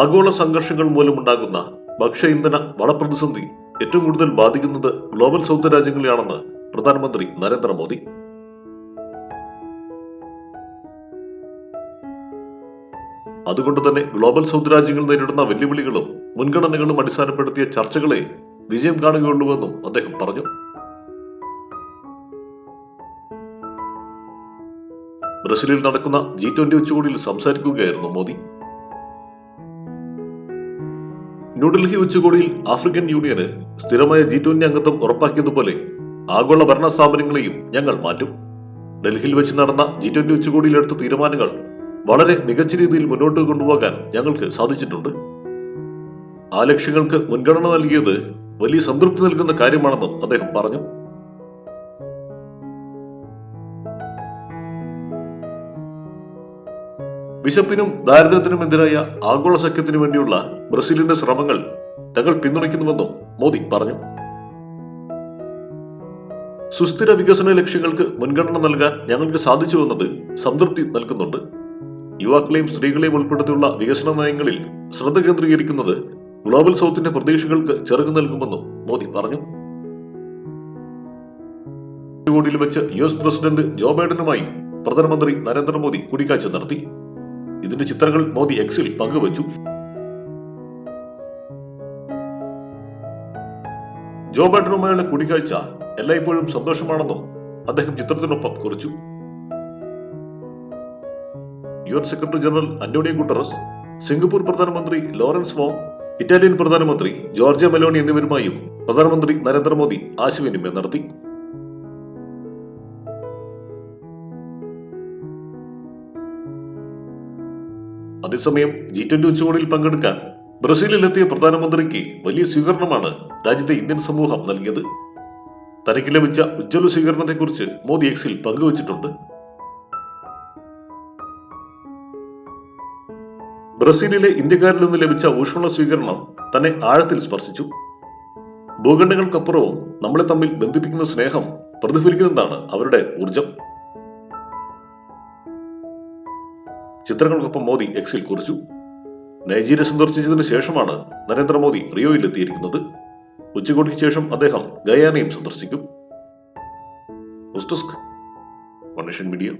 ആഗോള സംഘർഷങ്ങൾ മൂലമുണ്ടാകുന്ന ഭക്ഷ്യ ഇന്ധന വളപ്രതിസന്ധി ഏറ്റവും കൂടുതൽ ബാധിക്കുന്നത് ഗ്ലോബൽ സൗത്ത് രാജ്യങ്ങളെയാണെന്ന് പ്രധാനമന്ത്രി നരേന്ദ്രമോദി. അതുകൊണ്ട് തന്നെ ഗ്ലോബൽ സൗത്ത് രാജ്യങ്ങൾ നേരിടുന്ന വെല്ലുവിളികളും മുൻഗണനകളും അടിസ്ഥാനപ്പെടുത്തിയ ചർച്ചകളെ വിജയം കാണുകയുള്ളൂവെന്നും അദ്ദേഹം പറഞ്ഞു. ബ്രസീലിൽ നടക്കുന്ന ജി ട്വന്റി ഉച്ചകോടിയിൽ സംസാരിക്കുകയായിരുന്നു മോദി. ന്യൂഡൽഹി ഉച്ചകോടിയിൽ ആഫ്രിക്കൻ യൂണിയന് സ്ഥിരമായ ജി ട്വന്റി അംഗത്വം ഉറപ്പാക്കിയതുപോലെ ആഗോള ഭരണ സ്ഥാപനങ്ങളെയും ഞങ്ങൾ മാറ്റും. ഡൽഹിയിൽ വെച്ച് നടന്ന ജി ട്വന്റി ഉച്ചകോടിയിൽ എടുത്ത തീരുമാനങ്ങൾ വളരെ മികച്ച രീതിയിൽ മുന്നോട്ട് കൊണ്ടുപോകാൻ ഞങ്ങൾക്ക് സാധിച്ചിട്ടുണ്ട്. ആ ലക്ഷ്യങ്ങൾക്ക് മുൻഗണന നൽകിയത് വലിയ സംതൃപ്തി നൽകുന്ന കാര്യമാണെന്നും അദ്ദേഹം പറഞ്ഞു. വിശപ്പിനും ദാരിദ്ര്യത്തിനും എതിരായ ആഗോള സഖ്യത്തിനു വേണ്ടിയുള്ള ബ്രസീലിന്റെ ശ്രമങ്ങൾ തങ്ങൾ പിന്തുണയ്ക്കുന്നുവെന്നും മോദി പറഞ്ഞു. സുസ്ഥിര വികസന ലക്ഷ്യങ്ങൾക്ക് മുൻഗണന നൽകാൻ ഞങ്ങൾക്ക് സാധിച്ചുവെന്നത് സംതൃപ്തി നൽകുന്നുണ്ട്. യുവാക്കളെയും സ്ത്രീകളെയും ഉൾപ്പെടുത്തിയുള്ള വികസന നയങ്ങളിൽ ശ്രദ്ധ കേന്ദ്രീകരിക്കുന്നത് ഗ്ലോബൽ സൗത്തിന്റെ പ്രതീക്ഷകൾക്ക് ചെറുകു നൽകുമെന്നും മോദി പറഞ്ഞു. വെച്ച് യു എസ് പ്രസിഡന്റ് ജോ ബൈഡനുമായി പ്രധാനമന്ത്രി നരേന്ദ്രമോദി കൂടിക്കാഴ്ച നടത്തി. ഇതിന്റെ ചിത്രങ്ങൾ മോദി എക്സിൽ പങ്കുവച്ചു. ജോ ബൈഡനുമായുള്ള കൂടിക്കാഴ്ച എല്ലായ്പ്പോഴും സന്തോഷമാണെന്നും അദ്ദേഹം ചിത്രത്തിനൊപ്പം കുറിച്ചു. U N secretary general Antonio Guterres Singapore പ്രധാനമന്ത്രി ലോറൻസ് വോങ് ഇറ്റാലിയൻ പ്രധാനമന്ത്രി ജോർജിയ മെലോണി എന്നിവരുമായും പ്രധാനമന്ത്രി നരേന്ദ്രമോദി ആശയവിനിമയം നടത്തി. അതേസമയം ജി ട്വന്റി ഉച്ചകോടിയിൽ പങ്കെടുക്കാൻ ബ്രസീലിലെത്തിയ പ്രധാനമന്ത്രിക്ക് വലിയ സ്വീകരണമാണ് രാജ്യത്തെ ഇന്ത്യൻ സമൂഹം നൽകിയത്. തനിക്ക് ലഭിച്ച ഉജ്ജ്വല സ്വീകരണത്തെക്കുറിച്ച് മോദി എക്സിൽ പങ്കുവച്ചിട്ടുണ്ട്. ബ്രസീലിലെ ഇന്ത്യക്കാരിൽ നിന്ന് ലഭിച്ച ഊഷ്മള സ്വീകരണം തന്നെ ആഴത്തിൽ സ്പർശിച്ചു. ഭൂഖണ്ഡങ്ങൾക്കപ്പുറവും നമ്മളെ തമ്മിൽ ബന്ധിപ്പിക്കുന്ന സ്നേഹം പ്രതിഫലിക്കുന്നതാണ് അവരുടെ ഊർജം ചിത്രങ്ങൾക്കൊപ്പം മോദി എക്സിൽ കുറിച്ചു. നൈജീരിയ സന്ദർശിച്ചതിന് ശേഷമാണ് നരേന്ദ്രമോദി റിയോയിൽ എത്തിയിരിക്കുന്നത്. ഉച്ചകോടിക്ക് ശേഷം അദ്ദേഹം ഗയാനയും സന്ദർശിക്കും. മീഡിയ.